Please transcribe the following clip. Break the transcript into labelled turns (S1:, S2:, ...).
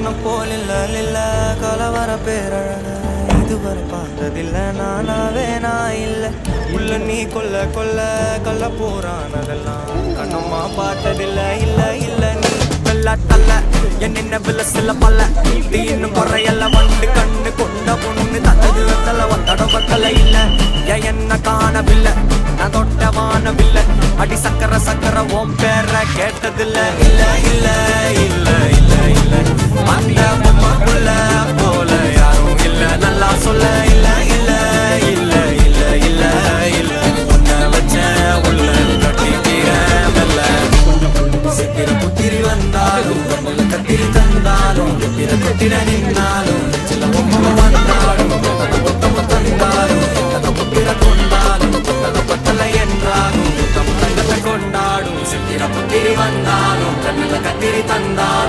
S1: உன்னை போல் இல்ல. கலவர பேரழக இதுவரை பார்த்ததில்ல. நானாவே நான் இல்ல. உள்ள நீ கொல்ல கொல்ல. கொல்ல போறான் அதெல்லாம் கண்ணம்மா பார்த்ததில்ல. இல்ல இல்ல நீ வெள்ள தள்ள என் நினைவுல சில பல்ல இது இன்னும் குறையல்ல வந்து கண்ணு கொண்ட பொண்ணு தத்தது வெத்தல. வந்தட வத்தல இல்ல. ஏன் என்ன காணவில்லை? நான் தொட்டவானவில்லை அடி சக்கர சக்கர ஓம் பேர கேட்டதில்ல. இல்ல இல்ல పుట్టిన నిన్నాలు చిన్న బొమ్మలు అన్నాడు కథ పుట్టమ తందాలు కథ పుట్టిన కొండాలు కథ పట్టల ఎన్నాను తమ కండత కొండాడు శక్తిర పుట్టిరి వందాను కన్నుల కత్తిరి తందాలు